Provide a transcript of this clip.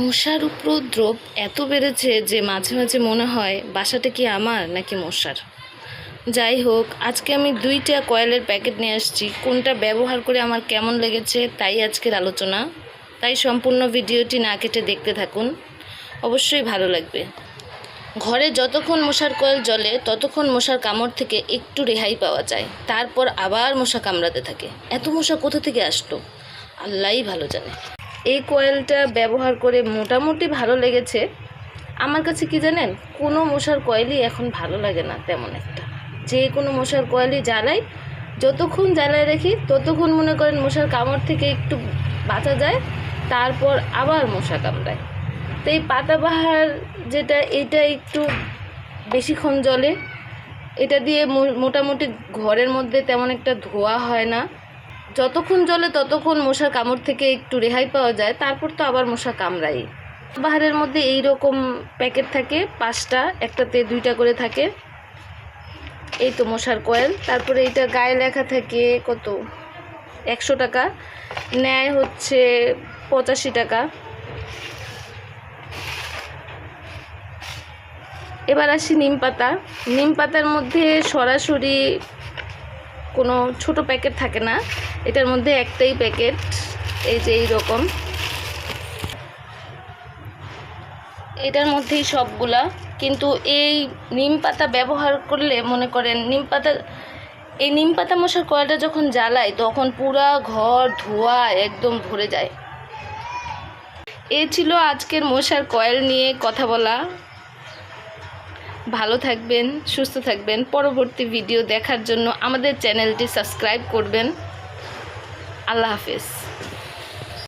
মশার উপদ্রব এত বেড়েছে যে মাঝে মাঝে মনে হয়, বাসাটা কি আমার নাকি মশার? যাই হোক, আজকে আমি দুইটা কয়েলের প্যাকেট নিয়ে আসছি। কোনটা ব্যবহার করে আমার কেমন লেগেছে তাই আজকের আলোচনা। তাই সম্পূর্ণ ভিডিওটি না কেটে দেখতে থাকুন। অবশ্যই ভালো লাগবে। ঘরে যতক্ষণ মশার কয়েল জ্বলে, ততক্ষণ মশার কামড় থেকে একটু রেহাই পাওয়া যায়। তারপর আবার মশা কামড়াতে থাকে। এত মশা কোথা থেকে আসলো? আল্লাহই ভালো জানে। এই কয়েলটা ব্যবহার করে মোটামুটি ভালো লেগেছে। আমার কাছে কি জানেন, কোনো মশার কয়েলই এখন ভালো লাগে না তেমন একটা। যে কোনো মশার কয়েলই জ্বালাই, যতক্ষণ জ্বালায় রাখি, ততক্ষণ মনে করেন মশার কামড় থেকে একটু বাঁচা যায়, তারপর আবার মশা কামড়ায়। তো এই পাতাবাহার যেটা, এটা একটু বেশিক্ষণ জলে এটা দিয়ে মোটামুটি ঘরের মধ্যে তেমন একটা ধোয়া হয় না। যতক্ষণ জ্বলে ততক্ষণ মশার কামড় থেকে একটু রেহাই পাওয়া যায়, তারপর তো আবার মশা কামড়াই বাহারের মধ্যে এই রকম প্যাকেট থাকে, পাঁচটা, একটাতে দুইটা করে থাকে। এই তো মশার কয়েল। তারপরে এইটা গায়ে লেখা থাকে কত? একশো টাকা। নেয় হচ্ছে পঁচাশি টাকা। এবার আসি নিম পাতা। নিম পাতার মধ্যে সরাসরি কোনো ছোট প্যাকেট থাকে না। এটার মধ্যে একটাই প্যাকেট, এই যে এই রকম এটার মধ্যেই সবগুলা। কিন্তু এই নিম পাতা ব্যবহার করলে, মনে করেন, নিম পাতা, এই নিম পাতা মশার কয়টা যখন জ্বালায়, তখন পুরা ঘর ধোয়া একদম ভরে যায়। এ ছিল আজকের মশার কয়েল নিয়ে কথা বলা। ভালো থাকবেন সুস্থ থাকবেন। পরবর্তী ভিডিও দেখার জন্য আমাদের চ্যানেলটি সাবস্ক্রাইব করবেন। আল্লাহ হাফেজ।